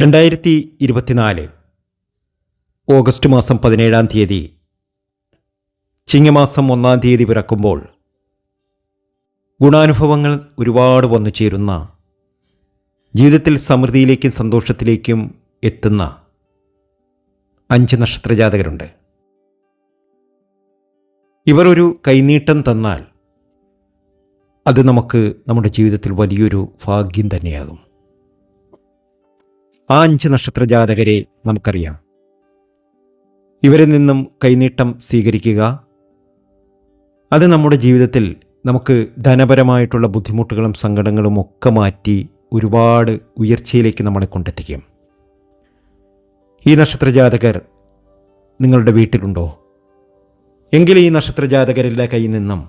രണ്ടായിരത്തി ഇരുപത്തിനാല് ഓഗസ്റ്റ് മാസം പതിനേഴാം തീയതി ചിങ്ങമാസം ഒന്നാം തീയതി പിറക്കുമ്പോൾ ഗുണാനുഭവങ്ങൾ ഒരുപാട് വന്നു ചേരുന്ന ജീവിതത്തിൽ സമൃദ്ധിയിലേക്കും സന്തോഷത്തിലേക്കും എത്തുന്ന അഞ്ച് നക്ഷത്ര ജാതകരുണ്ട് ഇവർ ഒരു കൈനീട്ടം തന്നാൽ അത് നമുക്ക് നമ്മുടെ ജീവിതത്തിൽ വലിയൊരു ഭാഗ്യം തന്നെയാകും. ആ അഞ്ച് നക്ഷത്ര ജാതകരെ നമുക്കറിയാം. ഇവരിൽ നിന്നും കൈനീട്ടം സ്വീകരിക്കുക. അത് നമ്മുടെ ജീവിതത്തിൽ നമുക്ക് ധനപരമായിട്ടുള്ള ബുദ്ധിമുട്ടുകളും സങ്കടങ്ങളും ഒക്കെ മാറ്റി ഒരുപാട് ഉയർച്ചയിലേക്ക് നമ്മളെ കൊണ്ടെത്തിക്കും. ഈ നക്ഷത്ര ജാതകർ നിങ്ങളുടെ വീട്ടിലുണ്ടോ? എങ്കിൽ ഈ നക്ഷത്ര ജാതകരുടെ കയ്യിൽ നിന്നും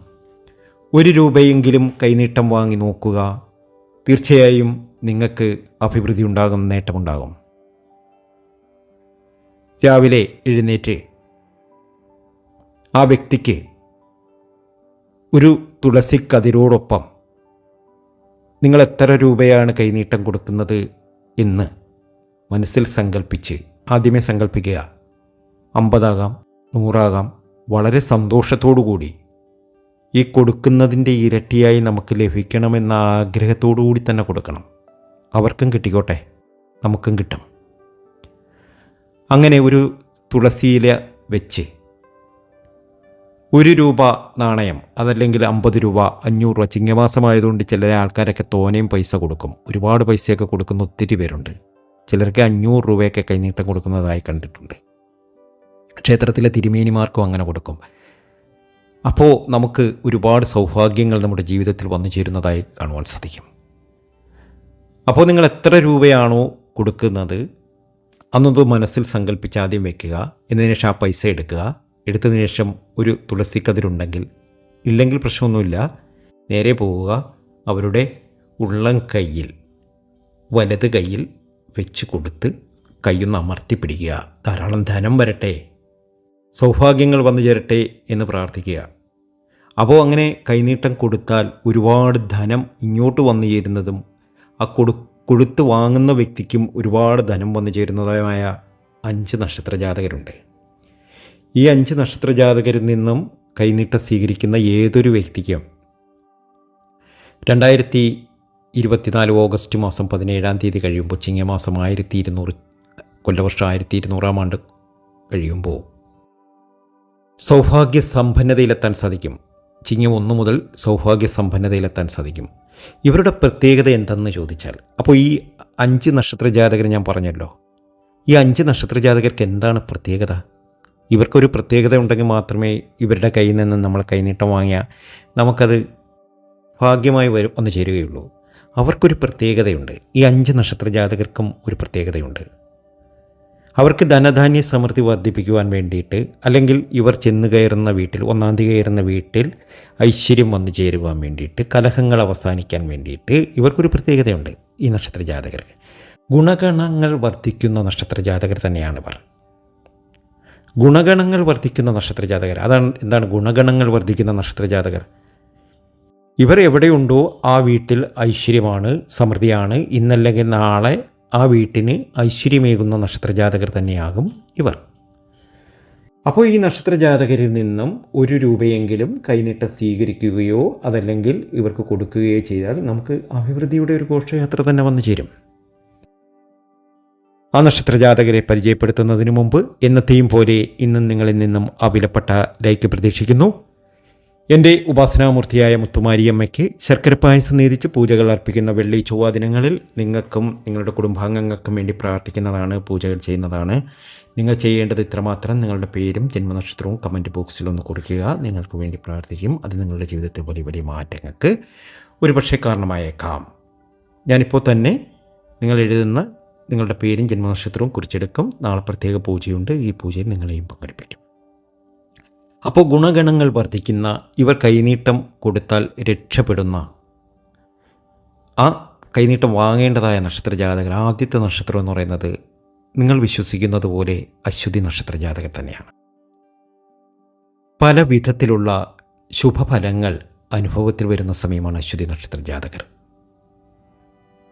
ഒരു രൂപയെങ്കിലും കൈനീട്ടം വാങ്ങി നോക്കുക. തീർച്ചയായും നിങ്ങൾക്ക് അഭിവൃദ്ധി ഉണ്ടാകും നേട്ടമുണ്ടാകും. രാവിലെ എഴുന്നേറ്റ് ആ വ്യക്തിക്ക് ഒരു തുളസി തുളസിക്കതിരോടൊപ്പം നിങ്ങൾ എത്ര രൂപയാണ് കൈനീട്ടം കൊടുക്കുന്നത് എന്ന് മനസ്സിൽ സങ്കല്പിച്ച് ആദ്യമേ സങ്കല്പിക്കുക അമ്പതാകാം നൂറാകാം വളരെ കൂടി ഈ കൊടുക്കുന്നതിന്റെ ഇരട്ടിയായി നമുക്ക് ലഭിക്കണമെന്ന ആഗ്രഹത്തോടു കൂടി തന്നെ കൊടുക്കണം. അവർക്കും കിട്ടിക്കോട്ടെ. നമുക്കും കിട്ടും. അങ്ങനെ ഒരു തുളസിയില വെച്ച് ഒരു രൂപ നാണയം അതല്ലെങ്കിൽ അമ്പത് രൂപ അഞ്ഞൂറ് രൂപ ചിങ്ങമാസമായതുകൊണ്ട് ചില ആൾക്കാരൊക്കെ തോനെയും പൈസ കൊടുക്കും. ഒരുപാട് പൈസയൊക്കെ കൊടുക്കുന്ന ഒത്തിരി പേരുണ്ട്. ചിലർക്ക് അഞ്ഞൂറ് രൂപയൊക്കെ കൈനീട്ടം കൊടുക്കുന്നതായി കണ്ടിട്ടുണ്ട്. ക്ഷേത്രത്തിലെ തിരുമേനിമാർക്കും അങ്ങനെ കൊടുക്കും. അപ്പോൾ നമുക്ക് ഒരുപാട് സൗഭാഗ്യങ്ങൾ നമ്മുടെ ജീവിതത്തിൽ വന്നു ചേരുന്നതായി കാണുവാൻ സാധിക്കും. അപ്പോൾ നിങ്ങൾ എത്ര രൂപയാണോ കൊടുക്കുന്നത്? അന്നത് മനസ്സിൽ സങ്കല്പിച്ച് ആദ്യം വെക്കുക. എന്നതിന് ശേഷം ആ പൈസ എടുക്കുക. എടുത്തതിന് ശേഷം ഒരു തുളസി കതിരുണ്ടെങ്കിൽ ഇല്ലെങ്കിൽ പ്രശ്നമൊന്നുമില്ല. നേരെ പോവുക. അവരുടെ ഉള്ളം കയ്യിൽ വലത് കയ്യിൽ വെച്ച് കൊടുത്ത് കൈയൊന്ന് അമർത്തി പിടിക്കുക. ധാരാളം ധനം വരട്ടെ. സൗഭാഗ്യങ്ങൾ വന്നു ചേരട്ടെ എന്ന് പ്രാർത്ഥിക്കുക. അപ്പോൾ അങ്ങനെ കൈനീട്ടം കൊടുത്താൽ ഒരുപാട് ധനം ഇങ്ങോട്ട് വന്നു ചേരുന്നതും ആ കൊടു കൊടുത്ത് വാങ്ങുന്ന വ്യക്തിക്കും ഒരുപാട് ധനം വന്നു ചേരുന്നതുമായ അഞ്ച് നക്ഷത്ര ജാതകരുണ്ട് ഈ അഞ്ച് നക്ഷത്ര ജാതകരിൽ നിന്നും കൈനീട്ടം സ്വീകരിക്കുന്ന ഏതൊരു വ്യക്തിക്കും രണ്ടായിരത്തി ഇരുപത്തിനാല് ഓഗസ്റ്റ് മാസം പതിനേഴാം തീയതി കഴിയുമ്പോൾ ചിങ്ങമാസം ആയിരത്തി ഇരുന്നൂറ് കൊല്ലവർഷം ആയിരത്തി ഇരുന്നൂറാം ആണ്ട് കഴിയുമ്പോൾ സൗഭാഗ്യ സമ്പന്നതയിലെത്താൻ സാധിക്കും. ചിങ്ങം ഒന്ന് മുതൽ സൗഭാഗ്യ സമ്പന്നതയിലെത്താൻ സാധിക്കും. ഇവരുടെ പ്രത്യേകത എന്തെന്ന് ചോദിച്ചാൽ അപ്പോൾ ഈ അഞ്ച് നക്ഷത്ര ജാതകർ ഞാൻ പറഞ്ഞല്ലോ. ഈ അഞ്ച് നക്ഷത്ര ജാതകർക്ക് എന്താണ് പ്രത്യേകത? ഇവർക്കൊരു പ്രത്യേകത ഉണ്ടെങ്കിൽ മാത്രമേ ഇവരുടെ കയ്യിൽ നിന്ന് നമ്മൾ കൈനീട്ടം വാങ്ങിയാൽ നമുക്കത് ഭാഗ്യമായി വരും ഒന്ന് ചേരുകയുള്ളൂ. അവർക്കൊരു പ്രത്യേകതയുണ്ട്. ഈ അഞ്ച് നക്ഷത്ര ജാതകർക്കും ഒരു പ്രത്യേകതയുണ്ട്. അവർക്ക് ധനധാന്യ സമൃദ്ധി വർദ്ധിപ്പിക്കുവാൻ വേണ്ടിയിട്ട് അല്ലെങ്കിൽ ഇവർ ചെന്ന് കയറുന്ന വീട്ടിൽ ഒന്നാം തീയതി കയറുന്ന വീട്ടിൽ ഐശ്വര്യം വന്നു ചേരുവാൻ വേണ്ടിയിട്ട് കലഹങ്ങൾ അവസാനിക്കാൻ വേണ്ടിയിട്ട് ഇവർക്കൊരു പ്രത്യേകതയുണ്ട് ഈ നക്ഷത്ര ജാതകർ. ഗുണഗണങ്ങൾ വർദ്ധിക്കുന്ന നക്ഷത്ര ജാതകർ തന്നെയാണ് ഇവർ. ഗുണഗണങ്ങൾ വർദ്ധിക്കുന്ന നക്ഷത്ര ജാതകർ. അതാണ് എന്താണ് ഗുണഗണങ്ങൾ വർദ്ധിക്കുന്ന നക്ഷത്ര ജാതകർ? ഇവർ എവിടെയുണ്ടോ ആ വീട്ടിൽ ഐശ്വര്യമാണ് സമൃദ്ധിയാണ്. ഇന്നല്ലെങ്കിൽ നാളെ ആ വീട്ടിന് ഐശ്വര്യമേകുന്ന നക്ഷത്രജാതകർ തന്നെയാകും ഇവർ. അപ്പോൾ ഈ നക്ഷത്രജാതകരിൽ നിന്നും ഒരു രൂപയെങ്കിലും കൈനീട്ട സ്വീകരിക്കുകയോ അതല്ലെങ്കിൽ ഇവർക്ക് കൊടുക്കുകയോ ചെയ്താൽ നമുക്ക് അഭിവൃദ്ധിയുടെ ഒരു ഘോഷയാത്ര തന്നെ വന്നു ചേരും. ആ നക്ഷത്രജാതകരെ പരിചയപ്പെടുത്തുന്നതിന് മുമ്പ് എന്നത്തെയും പോലെ ഇന്നും നിങ്ങളിൽ നിന്നും ആ വിലപ്പെട്ട ലൈക്ക് പ്രതീക്ഷിക്കുന്നു. എന്റെ ഉപാസനാമൂർത്തിയായ മുത്തുമാരിയമ്മയ്ക്ക് ശർക്കര പായസം നീതിച്ച് പൂജകൾ അർപ്പിക്കുന്ന വെള്ളി ചൊവ്വ ദിനങ്ങളിൽ നിങ്ങൾക്കും നിങ്ങളുടെ കുടുംബാംഗങ്ങൾക്കും വേണ്ടി പ്രാർത്ഥിക്കുന്നതാണ് പൂജകൾ ചെയ്യുന്നതാണ്. നിങ്ങൾ ചെയ്യേണ്ടത് ഇത്രമാത്രം. നിങ്ങളുടെ പേരും ജന്മനക്ഷത്രവും കമന്റ് ബോക്സിൽ ഒന്ന് കുറിക്കുക നിങ്ങൾക്ക് വേണ്ടി പ്രാർത്ഥിക്കും. അത് നിങ്ങളുടെ ജീവിതത്തിൽ വലിയ വലിയ മാറ്റങ്ങൾക്ക് ഒരുപക്ഷെ കാരണമായേക്കാം. ഞാനിപ്പോൾ തന്നെ നിങ്ങൾ എഴുതുന്ന നിങ്ങളുടെ പേരും ജന്മനക്ഷത്രവും കുറിച്ചെടുക്കും. നാളെ പ്രത്യേക പൂജയുണ്ട്. ഈ പൂജയിൽ നിങ്ങളെയും പങ്കെടുപ്പിക്കും. അപ്പോൾ ഗുണഗണങ്ങൾ വർദ്ധിക്കുന്ന ഇവർ കൈനീട്ടം കൊടുത്താൽ രക്ഷപ്പെടുന്ന. ആ കൈനീട്ടം വാങ്ങേണ്ടതായ നക്ഷത്ര ജാതകർ ആദ്യത്തെ നക്ഷത്രം എന്ന് പറയുന്നത് നിങ്ങൾ വിശ്വസിക്കുന്നത് പോലെ അശ്വതി നക്ഷത്ര ജാതകർ തന്നെയാണ്. പല വിധത്തിലുള്ള ശുഭഫലങ്ങൾ അനുഭവത്തിൽ വരുന്ന സമയമാണ് അശ്വതി നക്ഷത്ര ജാതകർ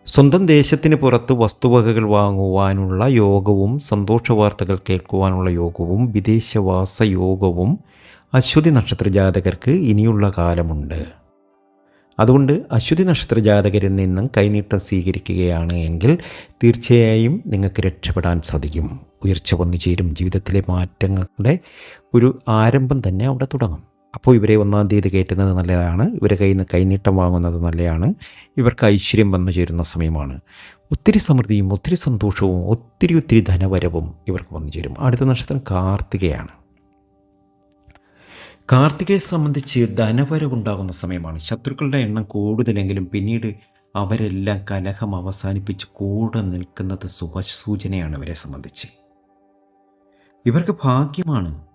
സ്വന്തം ദേശത്തിന് പുറത്ത് വസ്തുവകകൾ വാങ്ങുവാനുള്ള യോഗവും സന്തോഷ വാർത്തകൾ കേൾക്കുവാനുള്ള യോഗവും വിദേശവാസ യോഗവും അശ്വതി നക്ഷത്ര ജാതകർക്ക് ഇനിയുള്ള കാലമുണ്ട്. അതുകൊണ്ട് അശ്വതി നക്ഷത്ര ജാതകരിൽ നിന്നും കൈനീട്ടം സ്വീകരിക്കുകയാണ് എങ്കിൽ തീർച്ചയായും നിങ്ങൾക്ക് രക്ഷപ്പെടാൻ സാധിക്കും. ഉയർച്ച വന്നു ചേരും. ജീവിതത്തിലെ മാറ്റങ്ങളുടെ ഒരു ആരംഭം തന്നെ അവിടെ തുടങ്ങും. അപ്പോൾ ഇവരെ ഒന്നാം തീയതി കയറ്റുന്നത് നല്ലതാണ്. ഇവരെ കയ്യിൽ നിന്ന് കൈനീട്ടം വാങ്ങുന്നത് നല്ലതാണ്. ഇവർക്ക് ഐശ്വര്യം വന്നു ചേരുന്ന സമയമാണ്. ഒത്തിരി സമൃദ്ധിയും ഒത്തിരി സന്തോഷവും ഒത്തിരി ഒത്തിരി ധനവരവും ഇവർക്ക് വന്നു ചേരും. അടുത്ത നക്ഷത്രം കാർത്തികയാണ്. കാർത്തികയെ സംബന്ധിച്ച് ധനവരവുണ്ടാകുന്ന സമയമാണ്. ശത്രുക്കളുടെ എണ്ണം കൂടുതലെങ്കിലും പിന്നീട് അവരെല്ലാം കലഹം അവസാനിപ്പിച്ച് കൂടെ നിൽക്കുന്നത് ശുഭസൂചനയാണ് ഇവരെ സംബന്ധിച്ച്. ഇവർക്ക് ഭാഗ്യമാണ്.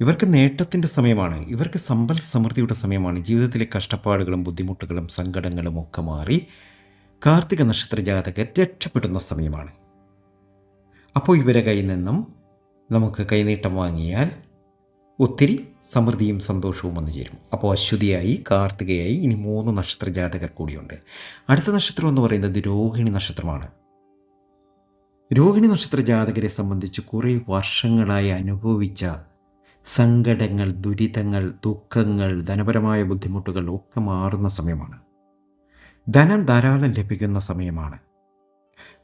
ഇവർക്ക് നേട്ടത്തിന്റെ സമയമാണ്. ഇവർക്ക് സമ്പൽ സമൃദ്ധിയുടെ സമയമാണ്. ജീവിതത്തിലെ കഷ്ടപ്പാടുകളും ബുദ്ധിമുട്ടുകളും സങ്കടങ്ങളും ഒക്കെ മാറി കാർത്തിക നക്ഷത്ര ജാതകർ രക്ഷപ്പെടുന്ന സമയമാണ്. അപ്പോൾ ഇവരെ കയ്യിൽ നിന്നും നമുക്ക് കൈനീട്ടം വാങ്ങിയാൽ ഒത്തിരി സമൃദ്ധിയും സന്തോഷവും വന്നു ചേരും. അപ്പോൾ അശ്വതിയായി കാർത്തികയായി ഇനി മൂന്ന് നക്ഷത്ര ജാതകർ കൂടിയുണ്ട്. അടുത്ത നക്ഷത്രം എന്ന് പറയുന്നത് രോഹിണി നക്ഷത്രമാണ്. രോഹിണി നക്ഷത്ര ജാതകരെ സംബന്ധിച്ച് കുറേ വർഷങ്ങളായി അനുഭവിച്ച സങ്കടങ്ങൾ ദുരിതങ്ങൾ ദുഃഖങ്ങൾ ധനപരമായ ബുദ്ധിമുട്ടുകൾ ഒക്കെ മാറുന്ന സമയമാണ്. ധനം ധാരാളം ലഭിക്കുന്ന സമയമാണ്.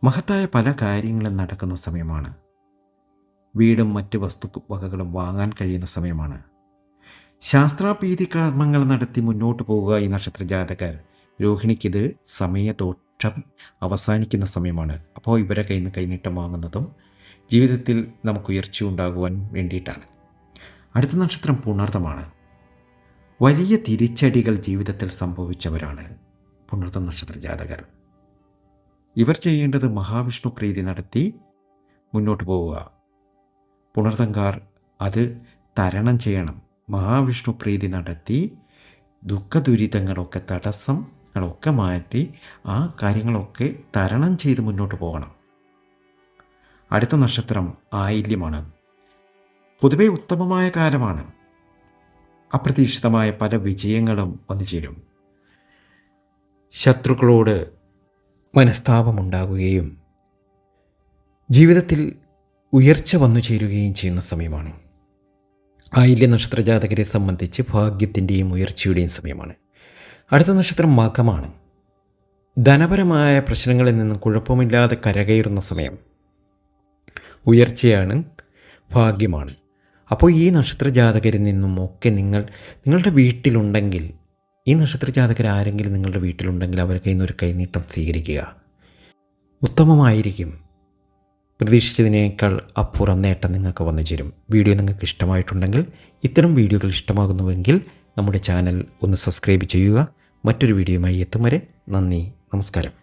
മഹത്തായ പല കാര്യങ്ങളും നടക്കുന്ന സമയമാണ്. വീടും മറ്റ് വസ്തു വകകളും വാങ്ങാൻ കഴിയുന്ന സമയമാണ്. ശാസ്ത്രാപീതി കർമ്മങ്ങൾ നടത്തി മുന്നോട്ട് പോകുക ഈ നക്ഷത്ര ജാതകർ രോഹിണിക്കിത് സമയദോഷം അവസാനിക്കുന്ന സമയമാണ്. അപ്പോൾ ഇവരെ കയ്യിൽ നിന്ന് കൈനീട്ടം വാങ്ങുന്നതും ജീവിതത്തിൽ നമുക്ക് ഉയർച്ച ഉണ്ടാകുവാൻ വേണ്ടിയിട്ടാണ്. അടുത്ത നക്ഷത്രം പുണർത്തമാണ് വലിയ തിരിച്ചടികൾ ജീവിതത്തിൽ സംഭവിച്ചവരാണ് പുണർത്ത നക്ഷത്ര ജാതകർ ഇവർ ചെയ്യേണ്ടത് മഹാവിഷ്ണു പ്രീതി നടത്തി മുന്നോട്ട് പോവുക. പുണർത്തങ്കാർ അത് തരണം ചെയ്യണം. മഹാവിഷ്ണു പ്രീതി നടത്തി ദുഃഖ ദുരിതങ്ങളൊക്കെ തടസ്സങ്ങളൊക്കെ മാറ്റി ആ കാര്യങ്ങളൊക്കെ തരണം ചെയ്ത് മുന്നോട്ട് പോകണം. അടുത്ത നക്ഷത്രം ആയില്യമാണ്. പൊതുവെ ഉത്തമമായ കാലമാണ്. അപ്രതീക്ഷിതമായ പല വിജയങ്ങളും വന്നു ചേരും. ശത്രുക്കളോട് മനസ്താപമുണ്ടാകുകയും ജീവിതത്തിൽ ഉയർച്ച വന്നു ചേരുകയും ചെയ്യുന്ന സമയമാണ്. ആയില്യ നക്ഷത്രജാതകരെ സംബന്ധിച്ച് ഭാഗ്യത്തിന്റെയും ഉയർച്ചയുടെയും സമയമാണ്. അടുത്ത നക്ഷത്രം മകമാണ്. ധനപരമായ പ്രശ്നങ്ങളിൽ നിന്നും കുഴപ്പമില്ലാതെ കരകയറുന്ന സമയം. ഉയർച്ചയാണ് ഭാഗ്യമാണ്. അപ്പോൾ ഈ നക്ഷത്രജാതകരിൽ നിന്നും ഒക്കെ നിങ്ങൾ നിങ്ങളുടെ വീട്ടിലുണ്ടെങ്കിൽ ഈ നക്ഷത്ര ജാതകർ ആരെങ്കിലും നിങ്ങളുടെ വീട്ടിലുണ്ടെങ്കിൽ അവരെ കയ്യിൽ നിന്ന് ഒരു കൈനീട്ടം സ്വീകരിക്കുക. ഉത്തമമായിരിക്കും. പ്രതീക്ഷിച്ചതിനേക്കാൾ അപ്പുറം നേട്ടം നിങ്ങൾക്ക് വന്നു ചേരും. വീഡിയോ നിങ്ങൾക്ക് ഇഷ്ടമായിട്ടുണ്ടെങ്കിൽ ഇത്തരം വീഡിയോകൾ ഇഷ്ടമാകുന്നുവെങ്കിൽ നമ്മുടെ ചാനൽ ഒന്ന് സബ്സ്ക്രൈബ് ചെയ്യുക. മറ്റൊരു വീഡിയോയുമായി എത്തും വരെ നന്ദി നമസ്കാരം.